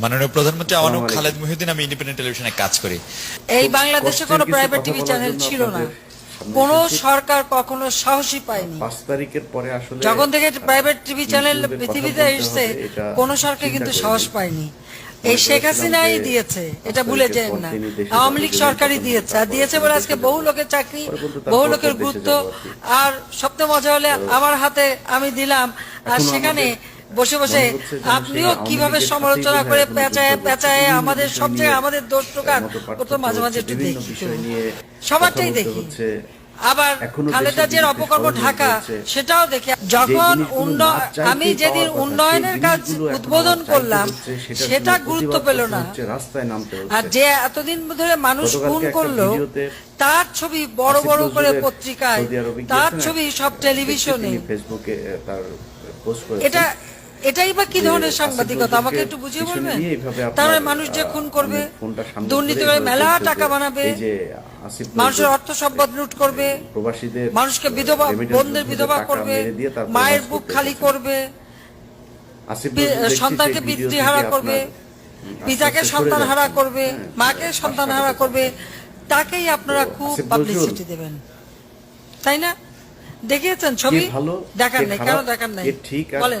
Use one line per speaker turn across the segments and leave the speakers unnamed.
মাননীয় প্রধানমন্ত্রী আমার নাম খালেদ মহিউদ্দিন আমি ইন্ডিপেন্ডেন্ট টেলিভিশনে কাজ করি।
এই বাংলাদেশে কোনো প্রাইভেট টিভি চ্যানেল ছিল না। কোন সরকার কখনো পায়নি।
পাঁচ তারিখের পরে আসলে
যখন থেকে প্রাইভেট টিভি চ্যানেল পৃথিবীতে কোন সরকার কিন্তু সাহস পায়নি। এই শেখ হাসিনাই দিয়েছে এটা ভুলে
যায়
না। আওয়ামী লীগ সরকারই দিয়েছে আর দিয়েছে বলে আজকে বহু লোকের চাকরি বহু লোকের গুরুত্ব।
আর
সবচেয়ে মজা হলে আমার হাতে আমি দিলাম আর সেখানে বসে বসে আপনিও কীভাবে সমালোচনা করে পেঁচায় পেঁচায় আমাদের
সবচেয়ে
আমাদের দোষ প্রকার
ওটা
মাঝে মাঝে একটু দেখি সবারটাই দেখি। আবার খালেদা জিয়ার অপকর্ম ঢাকা সেটাও দেখে। যখন আমি যেদিন উন্নয়নের কাজ উদ্বোধন করলাম সেটা গুরুত্ব পেল না। আর যে এতদিন ধরে মানুষ খুন করল তার ছবি বড় বড় করে পত্রিকায় তার ছবি সব টেলিভিশনে। এটা এটাই বা কি ধরনের সাংবাদিকতা? আমাকে একটু বুঝিয়ে বলবেন?
তারা
মানে মানুষ যে খুন করবে দুর্নীতি করে মেলা টাকা বানাবে মানুষের অর্থ সম্পদ লুট করবে
প্রবাসীদের
মানুষকে বিধবা
বন্ধের
বিধবা করবে মায়ের বুক খালি করবে সন্তানকে বৃদ্ধি
হারা
করবে পিতাকে সন্তান হারা করবে মাকে সন্তান হারা করবে তাকেই আপনারা খুব পাবলিসিটি দেবেন। তাই না? দেখিয়েছেন ছবি?
দেখার
নেই কেন দেখার নাই?
ঠিক
বলেন।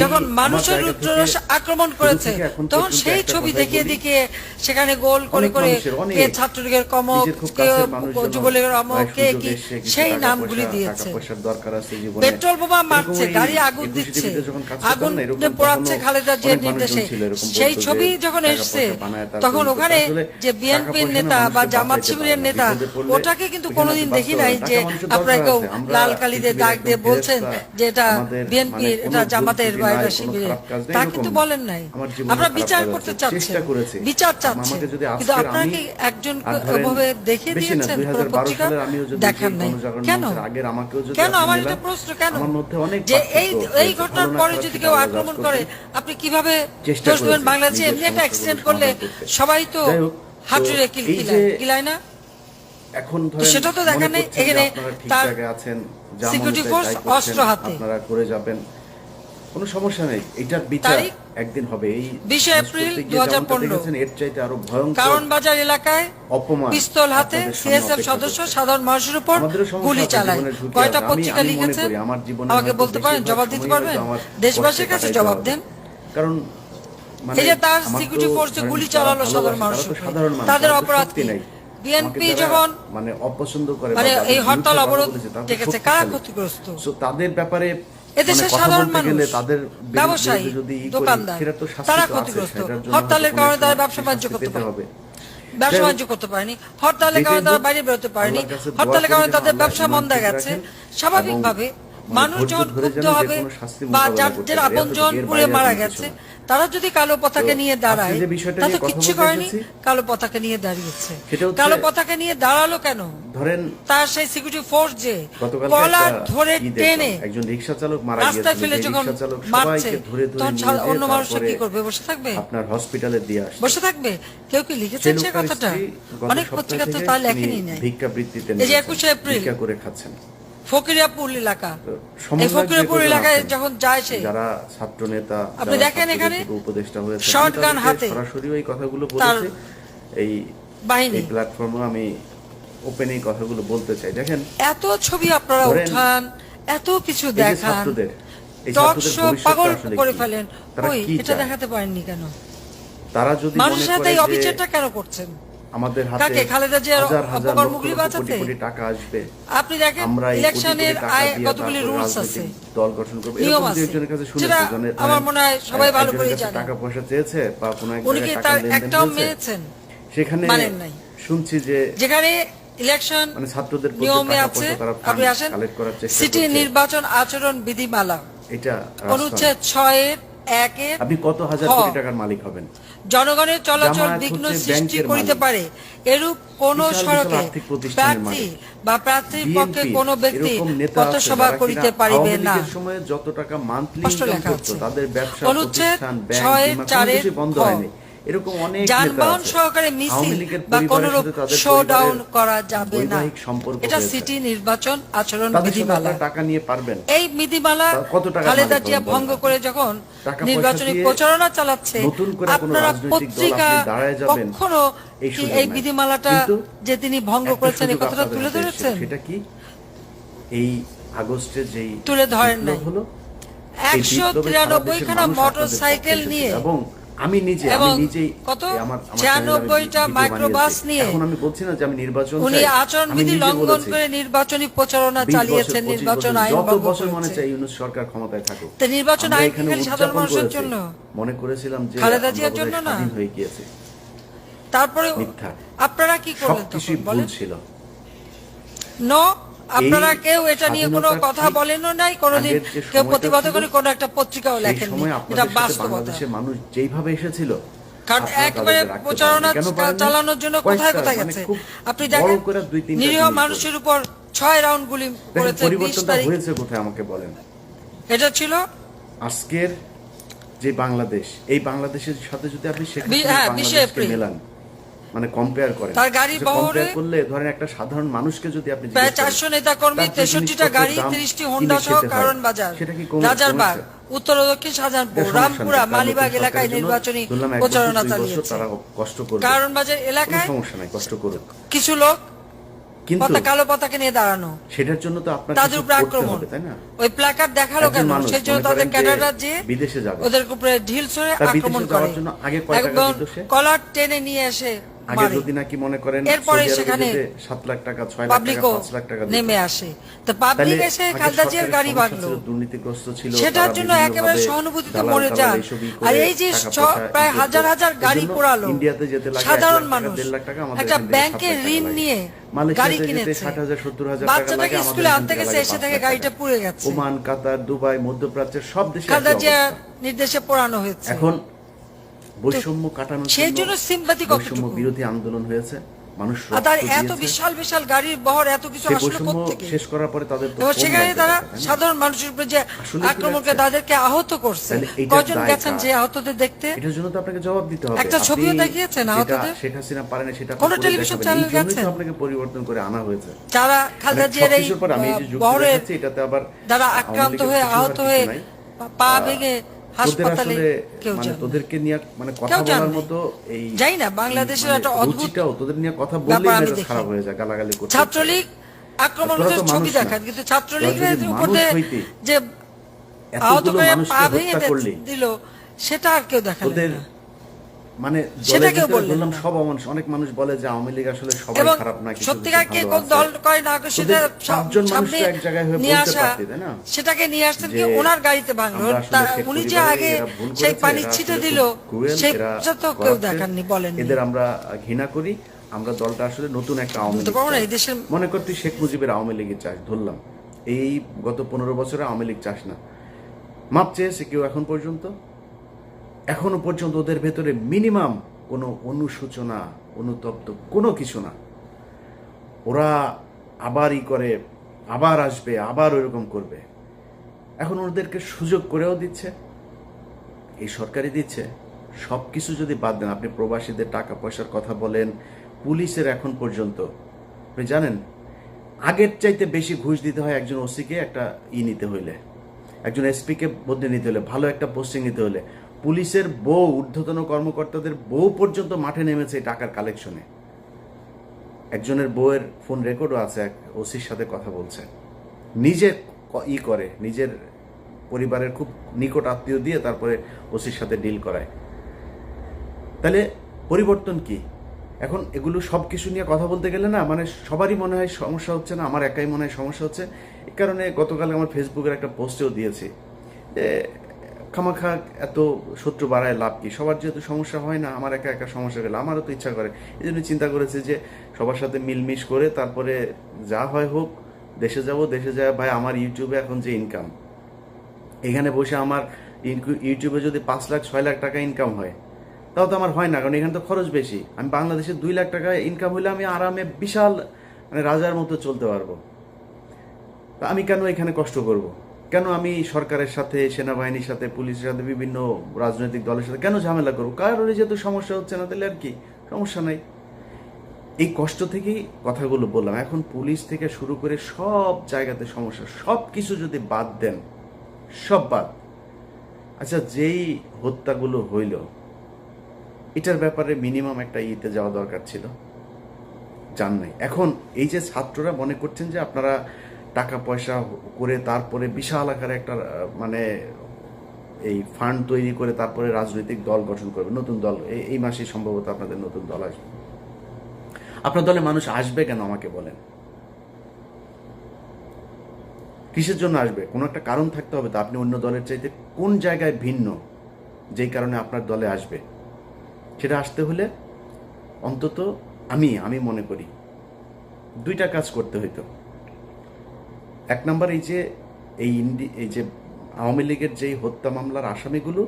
যখন মানুষের রুদ্ররস আক্রমণ করেছে তখন সেই ছবি দেখিয়ে দেখিয়ে সেখানে গোল করে করে কে ছাত্রলীগের
কম
কে যুবলীগের
অম
কে কি সেই নামগুলি দিয়েছে। পেট্রোল বোমা মারছে গাড়ি আগুন দিচ্ছে আগুন পোড়াচ্ছে খালেদা জিয়ার নির্দেশে। সেই ছবি যখন এসছে তখন ওখানে যে বিএনপির নেতা বা জামাত শিবিরের নেতা ওটাকে কিন্তু কোনোদিন দেখি নাই যে আপনারা কেউ লাল
কালিদের
দাগ দিয়ে বলছেন যে এটা বিএনপির এটা জামাতের শিবিরের
বাইরে শিবিরে
তা কিন্তু বলেন নাই।
আমরা
বিচার করতে চাচ্ছেন। বিচার চাচ্ছেন। কিন্তু আপনাকে একজন ভাবে দেখিয়ে দিয়েছেন পত্রিকা? দেখান নাই। কেন কেন? আমার এটা প্রশ্ন কেন? যে এই এই ঘটনার পরে যদি কেউ আক্রমণ করে আপনি কীভাবে দোষ দেবেন বাংলাদেশে এমনি একটা অ্যাক্সিডেন্ট করলে সবাই তো হাঁটুরে কিল কিলায় কিলায় না?
এখন
সেটা তো দেখা নেই। এখানে তার
সিকিউরিটি ফোর্স
অস্ত্র হাতে।
আপনারা করে যাবেন। কোনো সমস্যা নেই। এটার বিচার একদিন হবে। এই বিশে
এপ্রিল
দু
হাজার
পনেরো। এর চাইতে আরও ভয়ঙ্কর
কারণ বাজার এলাকায়
অপমান
পিস্তল হাতে সিএসএফ সদস্য সাধারণ মানুষের উপর গুলি চালায়। কয়টা পত্রিকা
লিখেছে আমার জীবনে
আমাকে বলতে পারেন জবাব দিতে পারবেন? দেশবাসীর কাছে জবাব দেন।
কারণ
এই যে
মানে তার
সিকিউরিটি ফোর্সে গুলি চালালো সাধারণ
মানুষ
তাদের অপরাধ কি? বিএনপি যখন
মানে অপছন্দ করে
মানে এই হরতাল অবরোধ
দেখেছে
কারা ক্ষতিগ্রস্ত?
তাদের ব্যাপারে
এদেশের সাধারণ মানুষ ব্যবসায়ী দোকানদার তারা ক্ষতিগ্রস্ত। হরতালের কারণে তারা ব্যবসা বাণিজ্য করতে পারে ব্যবসা বাণিজ্য করতে পারেনি হরতালের কারণে তারা বাইরে বেরোতে পারেনি। হরতালের কারণে তাদের ব্যবসা মন্দা গেছে। স্বাভাবিকভাবে মানুষ ক্ষুব্ধ হবে বা যাদের
আপনজন
পুড়ে মারা গেছে তারা যদি কালো পতাকা নিয়ে দাঁড়ায়
তাহলে
কিচ্ছু করেনি কালো পতাকা নিয়ে দাঁড়িয়েছে। কালো পতাকা নিয়ে দাঁড়াল কেন?
ধরেন
তার সেই সিকিউরিটি ফোর্স যে কলার ধরে টেনে
একজন রিকশা চালক মারা
গিয়েছে
রাস্তায়
ফেলে যখন মারছে তখন অন্য মানুষ কি করবে? বসে থাকবে?
আপনার হসপিটালে দিয়ে আসবে
বসে থাকবে? কেউ কি লিখেছেন সে কথাটা? অনেক পত্রিকা তো তা লেখেনি নাই।
ভিক্ষাবৃত্তিতে
এই যে 21 এপ্রিল।
ভিক্ষা করে খাচ্ছেন।
এলাকা। এই এলাকায় যখন যায় সে
যারা ছাত্র নেতা
আপনি দেখেন এখানে
উপদেষ্টা হয়েছে
শর্টগান হাতে
সরাসরি ওই কথাগুলো বলেছে। এই
বাহিনী।
প্ল্যাটফর্মে আমি কথাগুলো বলতে চাই। দেখেন
এত ছবি আপনারা উঠান এত কিছু দেখান পাগল করে ফেলেন। ওই এটা দেখাতে পারেননি কেন?
তারা যদি
মানুষের সাথে অবিচারটা কেন করছেন?
আমাদের হাতে
খালেদা জিয়ার
টাকা আসবে।
আপনি দেখেন ইলেকশনের আয় কতগুলি রুলস আছে?
দল গঠন করবে। কাছে শুনেছি
আমার মানে মনে হয় সবাই ভালো
করে
জানে।
টাকা পয়সা চেয়েছে বা কোনো
একটাও
সেখানে শুনছি যে
যেখানে ইলেকশন
মানে ছাত্রদের
নিয়মে আছে। আপনি আসেন সিটি নির্বাচন আচরণ বিধিমালা।
এটা
অনুচ্ছেদ ছয়ের একের
আপনি কত হাজার কোটি টাকার মালিক হবেন?
জনগণের চলাচল বিঘ্ন সৃষ্টি করিতে পারে। এরূপ কোন সড়কে প্রার্থী বা প্রার্থীর পক্ষে কোন ব্যক্তি পথসভা করিতে পারিবে না।
সময়ে যত টাকা মান্থলি ইনকাম
লেখা
করতো তাদের ব্যবসা প্রতিষ্ঠান ব্যাংক বন্ধ হয়নি। এরকম অনেক
যানবাহন সহকারে মিছিল বা কোনরূপ শোডাউন করা যাবে না। এটা সিটি নির্বাচন আচরণ বিধিমালা।
টাকা নিয়ে পারবেন।
এই বিধিমালা
কত
খালেদা জিয়া ভঙ্গ করে যখন নির্বাচনী প্রচারণা চালাচ্ছে
কোনো
আপনারা পত্রিকা কখনো
এই।
বিধিমালাটা যে তিনি ভঙ্গ করেছেন এই কথাটা তুলে ধরেছেন?
সেটা কি? এই আগস্টে যেই
তুলে ধরেন।
হলো
একশো তিরানব্বই খানা মোটর সাইকেল নিয়ে
এবং আমি নিজে আমি নিজেই
কত? ছিয়ানব্বইটা মাইক্রোবাস নিয়ে।
এখন আমি বলছি না যে আমি নির্বাচন
উনি আচরণবিধি লঙ্ঘন করে নির্বাচনী প্রচারণা চালিয়েছেন নির্বাচন আইন
যত বছর মনে চাই ইউনুস সরকার ক্ষমতায় থাকুক।
তো নির্বাচন আইন খালি সাধারণ মানুষের জন্য?
মনে করেছিলাম যে
খালেদা জিয়ার জন্য না?
হয়ে গিয়েছি।
তারপরে আপনারা কি করলেন তখন? বলেন।
ছিল।
নো আপনারা কেউ এটা নিয়ে কোনো কথা বলেনও নাই কোনোদিন কেউ প্রতিবাদ করে কোনো একটা পত্রিকাও লেখেননি। এটা বাস্তবতা।
মানুষ যেইভাবে এসেছিল
কারণ একেবারে প্রচারণা? চালানোর জন্য কোথায় কোথায়
মানে
গেছে? আপনি দেখেন নিরীহ মানুষের উপর ছয় রাউন্ড গুলি করেছে বিশ তারিখ।
হয়েছে কোথায় আমাকে বলেন।
এটা ছিল
আজকের যে বাংলাদেশ এই বাংলাদেশের সাথে যদি আপনি শেখ
হ্যাঁ,
বাংলাদেশকে। মেলান মানে কম্পেয়ার করেন।
তার গাড়ি বহরে
করলে ধরেন একটা সাধারণ মানুষকে যদি আপনি
প্রায় চারশো নেতা কর্মী তেষট্টিটা গাড়ি তিরিশটি হোন্ডা সহ কারণ বাজার।
সেটা কি
রাজারবাগ? উত্তর ও দক্ষিণ শাহজাহানপুর
এটা
রামপুরা মালিবাগ এলাকায় নির্বাচনী প্রচারণা চালিয়েছে।
তারা কষ্ট করবে।
কারণ বাজার এলাকায়
সমস্যা নাই কষ্ট করুক।
কিছু লোক
কিন্তু
কালো পতাকা নিয়ে দাঁড়ানো।
সেটার জন্য তো আপনার
তাদের
কিছু
উপরে
করতে
আক্রমণ।
তাই না?
ওই প্ল্যাকার্ড দেখাল
একজন
কেন? সেই জন্য তাদের
করেন
ক্যাডাররা যে
বিদেশে যাবে।
ওদের উপরে ঢিল ছড়ে আক্রমণ করে।
জন্য আগে?
কলার টেনে নিয়ে এসে
আগে যদি নাকি মনে করেন
এরপরে সেখানে
যেতে সাত লাখ টাকা ছয় লাখ টাকা
পাবলিকও
পাঁচ লাখ টাকা
নেমে আসে। তো পাবলিক এসে গাড়ি
দুর্নীতিগ্রস্ত ছিল
সেটার জন্য একেবারে সহানুভূতিতে মরে যান। আর এই যে প্রায় হাজার হাজার গাড়ি পোড়ালো।
ইন্ডিয়াতে যেতে লাগে
সাধারণ মানুষ একটা ব্যাংকে ঋণ নিয়ে গাড়ি কিনেছে।
60,000, 70,000 টাকা
বাচ্চাটাকে স্কুলে আনতে গেছে এসে থেকে গাড়িটা পুড়ে গেছে।
ওমান কাতার দুবাই মধ্যপ্রাচ্যের সব দেশে।
নির্দেশে পোড়ানো হয়েছে।
এখন বৈষম্য কাটানোর
সেই জন্য sympathy
বৈষম্য বিরোধী আন্দোলন হয়েছে। মানুষ
তার এত বিশাল বিশাল গাড়ির বহর এত কিছু আসলে কোথেকে
শেষ করার পরে তাদের তো
সেখানে তারা? সাধারণ মানুষের উপরে যে আক্রমণকে তাদেরকে আহত করছে কজন গেছেন যে আহতদের দেখতে?
এটার জন্য তো আপনাকে জবাব দিতে হবে।
একটা ছবিও দেখিয়েছেন আহতদের?
শেখ হাসিনা পারে না সেটা
কোনো টেলিভিশন চ্যানেল গেছেন?
আপনাকে পরিবর্তন করে আনা হয়েছে।
যারা খালেদা
মানে
জিয়ার এই
দেখাচ্ছি, এটাতে আবার
যারা আক্রান্ত হয়ে আহত হয়ে পা ভেঙে হাসপাতালে কেউ
মানে তোদেরকে নিয়ে মানে কথা বলার মতো এই
যাই না, বাংলাদেশের
মানে
একটা অদ্ভুত
তোদের নিয়ে কথা বললেই মেজাজ খারাপ হয়ে যায় গালাগালি করতে
ছাত্রলীগ আক্রমণ হচ্ছে ছবি দেখান কিন্তু ছাত্রলীগের উপরে যে আহত
হয়ে
পা ভেঙে দিল সেটা আর কেউ দেখালেন না।
মানে বললাম সব অমানুষ অনেক মানুষ বলে যে আওয়ামী লীগ আসলে সবাই খারাপ না কিছু
সত্যিকার কে কোন দল করে না সেটা
তোদের
সা-
পাঁচজন মানুষ এক জায়গায় হয়ে বলতে পারতি, তাই না?
সেটাকে নিয়ে আসতেন কি ওনার গাড়িতে ভাঙলো উনি যে আগে সেই পানি ছিটে দিল সেই তো কেউ দেখাননি বলেন
এদের আমরা ঘৃণা করি আমরা দলটা আসলে নতুন একটা আওয়ামী লীগ মনে করতে শেখ মুজিবের আওয়ামী লীগের চাষ ধরলাম। এই গত পনেরো বছরে আওয়ামী লীগ চাষ না। মাপ চেয়েছে কেউ এখন পর্যন্ত? এখনও পর্যন্ত ওদের ভেতরে মিনিমাম কোনো অনুসূচনা অনুতপ্ত কোনো কিছু না। ওরা আবার ই করে, আবার আসবে, আবার ওইরকম করবে। এখন ওদেরকে সুযোগ করেও দিচ্ছে। এই সরকারি দিচ্ছে। সব কিছু যদি বাদ দেন, আপনি প্রবাসীদের টাকা পয়সার কথা বলেন, পুলিশের এখন পর্যন্ত। আপনি জানেন, আগের চাইতে বেশি ঘুষ দিতে হয় একজন ওসিকে একটা ই নিতে হইলে। একজন এসপিকে বদলে নিতে হলে ভালো একটা পোস্টিং নিতে হলে পুলিশের বউ, ঊর্ধ্বতন কর্মকর্তাদের বউ পর্যন্ত মাঠে নেমেছে এই টাকার কালেকশনে একজনের বউয়ের ফোন রেকর্ডও আছে, এক ওসির সাথে কথা বলছে। নিজে ই করে, নিজের পরিবারের খুব নিকট আত্মীয় দিয়ে তারপরে ওসির সাথে ডিল করায়। তাহলে পরিবর্তন কি? এখন এগুলো সব কিছু নিয়ে কথা বলতে গেলে না মানে সবারই মনে হয় সমস্যা হচ্ছে না, আমার একাই মনে হয় সমস্যা হচ্ছে। এই কারণে গতকাল আমার ফেসবুকের একটা পোস্টেও দিয়েছি যে খামাখা এত শত্রু বাড়ায় লাভ কি? সবার যেহেতু সমস্যা হয় না, আমার একা একা সমস্যা গেলে আমারও তো ইচ্ছা করে। এই জন্য চিন্তা করেছে যে সবার সাথে মিলমিশ করে তারপরে যা হয় হোক, দেশে যাব, দেশে যায় ভাই, আমার ইউটিউবে এখন যে ইনকাম এখানে বসে আমার ইউটিউবে যদি পাঁচ লাখ, ছয় লাখ টাকা ইনকাম হয়, তাও তো আমার হয় না, কারণ এখানে তো খরচ বেশি। আমি বাংলাদেশে দুই লাখ টাকা ইনকাম হলে আমি আরামে বিশাল মানে রাজার মতো চলতে পারব। তা আমি কেন এখানে কষ্ট করব? কেন আমি সরকারের সাথে, সেনাবাহিনীর সাথে, পুলিশের সাথে, বিভিন্ন রাজনৈতিক দলের সাথে কেন ঝামেলা করব? কারোর যেহেতু সমস্যা হচ্ছে না, তাহলে আর কি? সমস্যা নাই। এই কষ্ট থেকেই কথাগুলো বললাম। এখন পুলিশ থেকে শুরু করে সব জায়গাতে সমস্যা। সব কিছু যদি বাদ দেন, সব বাদ। আচ্ছা যেই হত্যাগুলো হইল, এটার ব্যাপারে মিনিমাম একটা ইতে যাওয়া দরকার ছিল। জান নাই। এখন এই যে ছাত্ররা মনে করছেন যে আপনারা টাকা পয়সা করে তারপরে বিশাল আকারে একটা মানে এই ফান্ড তৈরি করে তারপরে রাজনৈতিক দল গঠন করবে, নতুন দল। এই- মাসে সম্ভবত আপনাদের নতুন দল আসবে। আপনার দলে মানুষ আসবে কেন, আমাকে বলেন? কিসের জন্য আসবে? কোনো একটা কারণ থাকতে হবে তো। আপনি অন্য দলের চাইতে কোন জায়গায় ভিন্ন যেই কারণে আপনার দলে আসবে? সেটা আসতে হলে অন্তত আমি আমি মনে করি, দুইটা কাজ করতে হইতো। এক নম্বর এই যে, এই ইন্ডি, এই যে আওয়ামী লীগের যেই হত্যা মামলার আসামিগুলো,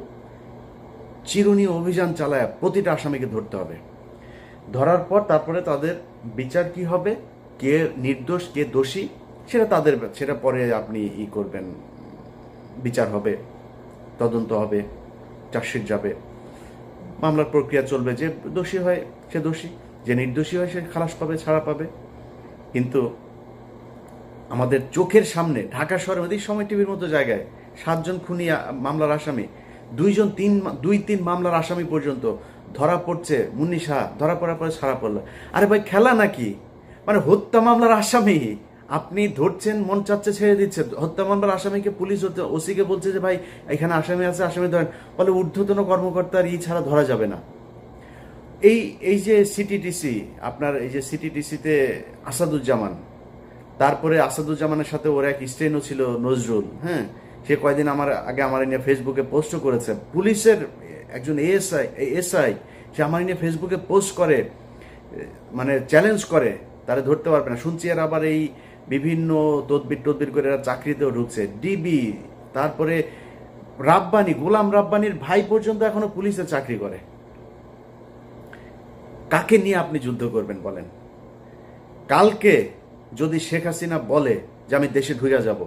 চিরুনি অভিযান চালায়, প্রতিটা আসামিকে ধরতে হবে। ধরার পর তারপরে তাদের বিচার কি হবে, কে নির্দোষ, কে দোষী, সেটা তাদের, সেটা পরে আপনি ই করবেন, বিচার হবে, তদন্ত হবে, চার্জশিট যাবে। মামলার প্রক্রিয়া চলবে, যে দোষী হয় সে দোষী, যে নির্দোষী হয় সে খালাস পাবে, ছাড়া পাবে। কিন্তু আমাদের চোখের সামনে, ঢাকা শহরে ওই সময় টিভির মতো জায়গায় সাতজন খুনি মামলার আসামি, দুইজন তিন দুই তিন মামলার আসামি পর্যন্ত ধরা পড়ছে মুন্নি শাহ, ধরা পড়ার পরে ছাড়া পড়ল। আরে ভাই, খেলা নাকি? মানে হত্যা মামলার আসামি। আপনি ধরছেন, মন চাচ্ছে ছেড়ে দিচ্ছেন হত্যা মামলার আসামিকে পুলিশ ওসিকে বলছে যে, ভাই, এখানে আসামি আছে, আসামি ধরেন। বলে ঊর্ধ্বতন কর্মকর্তার ই ছাড়া ধরা যাবে না। এই এই যে সিটিটিসি আপনার এই যে সিটিটিসিতে আসাদুজ্জামান তারপরে আসাদুজ্জামানের সাথে ওর এক স্ট্রেনও ছিল নজরুল হ্যাঁ? সে কয়দিন আমার আগে আমার নিয়ে ফেসবুকে পোস্টও করেছে। পুলিশের একজন এএসআই এসআই সে আমার নিয়ে ফেসবুকে পোস্ট করে মানে চ্যালেঞ্জ করে, তারা ধরতে পারবে না। শুনছি এর আবার এই বিভিন্ন তদবির টদবির করে এরা চাকরিতেও ঢুকছে। ডিবি তারপরে রাব্বানি, গোলাম রাব্বানির ভাই পর্যন্ত এখনও পুলিশে চাকরি করে। কাকে নিয়ে আপনি যুদ্ধ করবেন বলেন? কালকে যদি শেখ হাসিনা বলে যে আমি দেশে ঢুকে যাব,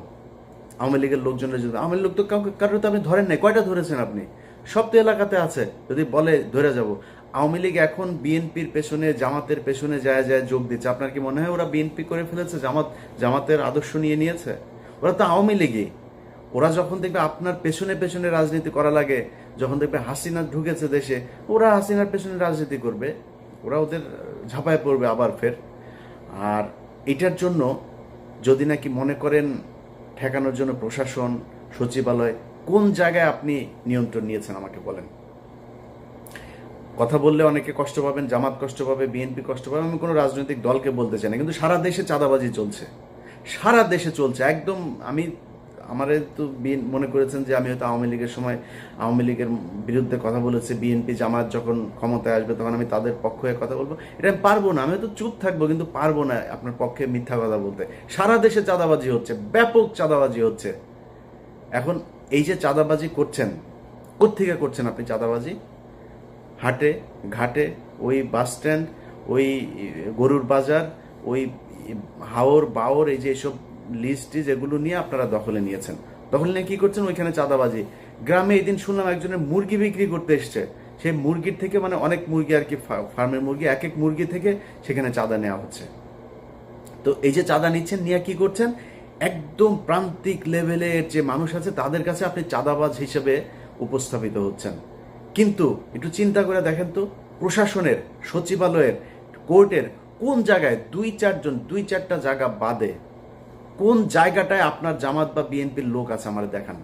আওয়ামী লীগের লোকজনের যদি আওয়ামী লোক তো কাউকে কারোর তো আপনি ধরেন নাই। কয়টা ধরেছেন আপনি? সব তো এলাকাতে আছে। যদি বলে ধরে যাব। আওয়ামী লীগ এখন বিএনপির পেছনে, জামাতের পেছনে যায় যায় যোগ দিচ্ছে। আপনার কি মনে হয় ওরা বিএনপি করে ফেলেছে? জামাত জামাতের আদর্শ নিয়ে নিয়েছে? ওরা তো আওয়ামী লীগই। ওরা যখন দেখবে আপনার পেছনে পেছনে রাজনীতি করা লাগে, যখন দেখবে হাসিনা ঢুকেছে দেশে, ওরা হাসিনার পেছনে রাজনীতি করবে। ওরা ওদের ঝাঁপায় পড়বে আবার ফের। আর এটার জন্য যদি নাকি মনে করেন ঠেকানোর জন্য প্রশাসন, সচিবালয়, কোন জায়গায় আপনি নিয়ন্ত্রণ নিয়েছেন আমাকে বলেন? কথা বললে অনেকে কষ্ট পাবেন, জামাত কষ্ট পাবে, বিএনপি কষ্ট পাবে, আমি কোনো রাজনৈতিক দলকে বলতে চাই না, কিন্তু সারা দেশে চাঁদাবাজি চলছে। সারা দেশে চলছে, একদম আমি আমারে তো বিএন, মনে করেছেন যে আমি হয়তো আওয়ামী লীগের সময় আওয়ামী লীগের বিরুদ্ধে কথা বলেছি, বিএনপি জামাত যখন ক্ষমতায় আসবে তখন আমি তাদের পক্ষ হয়ে কথা বলব। এটা আমি পারব না আমি হয়তো চুপ থাকব কিন্তু পারব না আপনার পক্ষে মিথ্যা কথা বলতে। সারা দেশে চাঁদাবাজি হচ্ছে, ব্যাপক চাঁদাবাজি হচ্ছে। এখন এই যে চাঁদাবাজি করছেন, কোত্থেকে করছেন আপনি চাঁদাবাজি? হাটে, ঘাটে, ওই বাস স্ট্যান্ড, ওই গরুর বাজার, ওই হাওর বাওর, এই যে এসব লিস্ট এগুলো নিয়ে আপনারা দখলে নিয়েছেন। দখলে নিয়ে কি করছেন? ওইখানে চাঁদাবাজি। গ্রামে এই দিন শুনলাম একজনের মুরগি বিক্রি করতে এসছে। সেই মুরগির থেকে মানে অনেক মুরগি আর কি ফার্মের মুরগি, এক এক মুরগি থেকে সেখানে চাঁদা নেওয়া হচ্ছে। তো এই যে চাঁদা নিচ্ছেন, নিয়ে কি করছেন? একদম প্রান্তিক লেভেলের যে মানুষ আছে, তাদের কাছে আপনি চাঁদাবাজ হিসেবে উপস্থাপিত হচ্ছেন। কিন্তু একটু চিন্তা করে দেখেন তো, প্রশাসনের, সচিবালয়ের, কোর্টের কোন জায়গায় দুই চারজন, দুই চারটা জায়গা বাদে কোন জায়গাটায় আপনার জামাত বা বিএনপির লোক আছে আমার দেখান।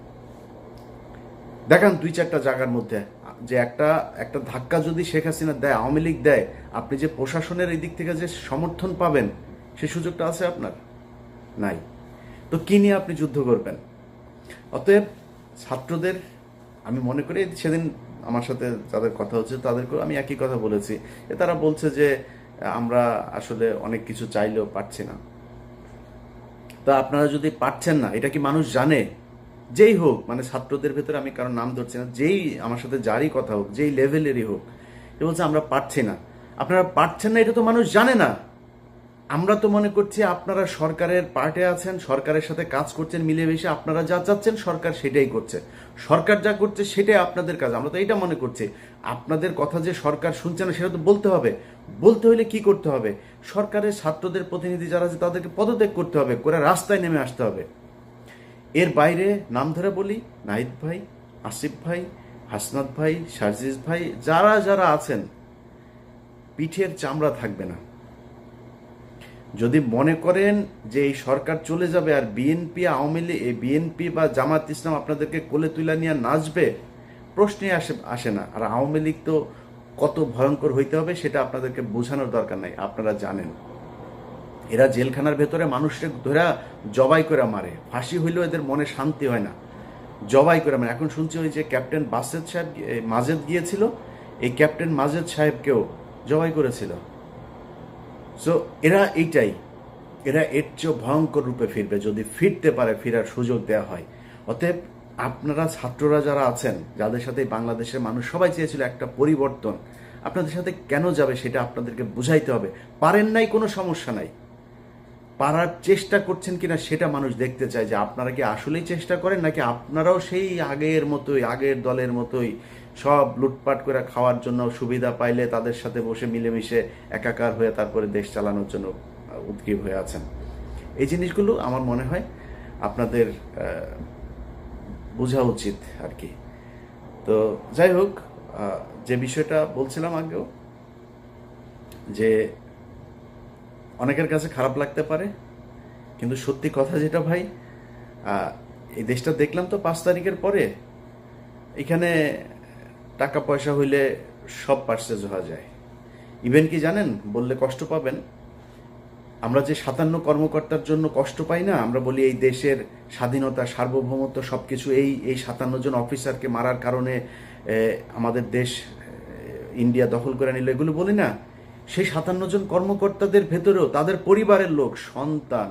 দেখান দুই চারটা জায়গার মধ্যে। যে একটা একটা ধাক্কা যদি শেখ হাসিনা দেয়, আওয়ামী লীগ দেয়, আপনি যে প্রশাসনের এই দিক থেকে যে সমর্থন পাবেন, সে সুযোগটা আছে আপনার? নাই। তো কি নিয়ে আপনি যুদ্ধ করবেন? অতএব ছাত্রদের, আমি মনে করি সেদিন আমার সাথে যাদের কথা হচ্ছে তাদেরকেও আমি একই কথা বলেছি। তারা বলছে যে আমরা আসলে অনেক কিছু চাইলেও পারছি না। তা আপনারা যদি পারছেন না, এটা কি মানুষ জানে? যেই হোক মানে ছাত্রদের ভেতরে আমি কারোর নাম ধরছি না, যেই আমার সাথে যারই কথা হোক, যেই লেভেলেরই হোক সে বলছে আমরা পারছি না। আপনারা পারছেন না, এটা তো মানুষ জানে না। আমরা তো মনে করছি আপনারা সরকারের পার্টে আছেন, সরকারের সাথে কাজ করছেন, মিলেমিশে আপনারা যা চাচ্ছেন সরকার সেটাই করছে। সরকার যা করছে সেটাই আপনাদের কাজ। আমরা তো এটা মনে করছি। আপনাদের কথা যে সরকার শুনছে না, সেটা তো বলতে হবে। বলতে হলে কি করতে হবে? সরকারের ছাত্রদের প্রতিনিধি যারা আছে, তাদেরকে পদত্যাগ করতে হবে, করে রাস্তায় নেমে আসতে হবে। এর বাইরে নাম ধরে বলি, নাহিদ ভাই, আসিফ ভাই, হাসনাত ভাই, সার্জিস ভাই, যারা যারা আছেন, পিঠের চামড়া থাকবে না। যদি মনে করেন যে এই সরকার চলে যাবে আর বিএনপি, আওয়ামী লীগ, এই বিএনপি বা জামাত ইসলাম আপনাদেরকে কোলে তুলে নিয়ে নাচবে, প্রশ্নই আসে আসে না। আর আওয়ামী লীগ তো কত ভয়ঙ্কর হইতে হবে সেটা আপনাদেরকে বোঝানোর দরকার নাই, আপনারা জানেন। এরা জেলখানার ভেতরে মানুষকে ধরা জবাই করে মারে। ফাঁসি হইলেও এদের মনে শান্তি হয় না। জবাই করে মারে। এখন শুনছি ওই যে ক্যাপ্টেন বাসেদ সাহেব মাজেদ গিয়েছিল। এই ক্যাপ্টেন মাজেদ সাহেবকেও জবাই করেছিল। সো এরা এইটাই। এরা এর চেয়েও ভয়ঙ্কর রূপে ফিরবে। যদি ফিরতে পারে, ফেরার সুযোগ দেওয়া হয়। অতএব আপনারা, ছাত্ররা যারা আছেন, যাদের সাথে বাংলাদেশের মানুষ সবাই চেয়েছিল একটা পরিবর্তন, আপনাদের সাথে কেন যাবে সেটা আপনাদেরকে বুঝাইতে হবে। পারেন নাই, কোনো সমস্যা নাই। পারার চেষ্টা করছেন কিনা সেটা মানুষ দেখতে চায় যে আপনারা কি আসলেই চেষ্টা করেন, নাকি আপনারাও সেই আগের মতোই, আগের দলের মতোই সব লুটপাট করে খাওয়ার জন্য সুবিধা পাইলে তাদের সাথে বসে মিলেমিশে একাকার হয়ে তারপরে দেশ চালানোর জন্য আহ, উদ্গ্রীব হয়ে আছেন। এই জিনিসগুলো আমার মনে হয় আপনাদের বোঝা উচিত আর কি। তো যাই হোক যে বিষয়টা বলছিলাম আগেও যে অনেকের কাছে খারাপ লাগতে পারে কিন্তু সত্যি কথা যেটা ভাই এই দেশটা দেখলাম তো পাঁচ তারিখের পরে এখানে টাকা পয়সা হইলে সব পার্সেজ হওয়া যায়। ইভেন কি জানেন? বললে কষ্ট পাবেন। আমরা যে সাতান্ন কর্মকর্তার জন্য কষ্ট পাই না, আমরা বলি এই দেশের স্বাধীনতা, সার্বভৌমত্ব সবকিছু এই এই সাতান্ন জন অফিসারকে মারার কারণে আমাদের দেশ ইন্ডিয়া দখল করে নিল এগুলো বলি না। সেই সাতান্ন জন কর্মকর্তাদের ভেতরেও তাদের পরিবারের লোক, সন্তান।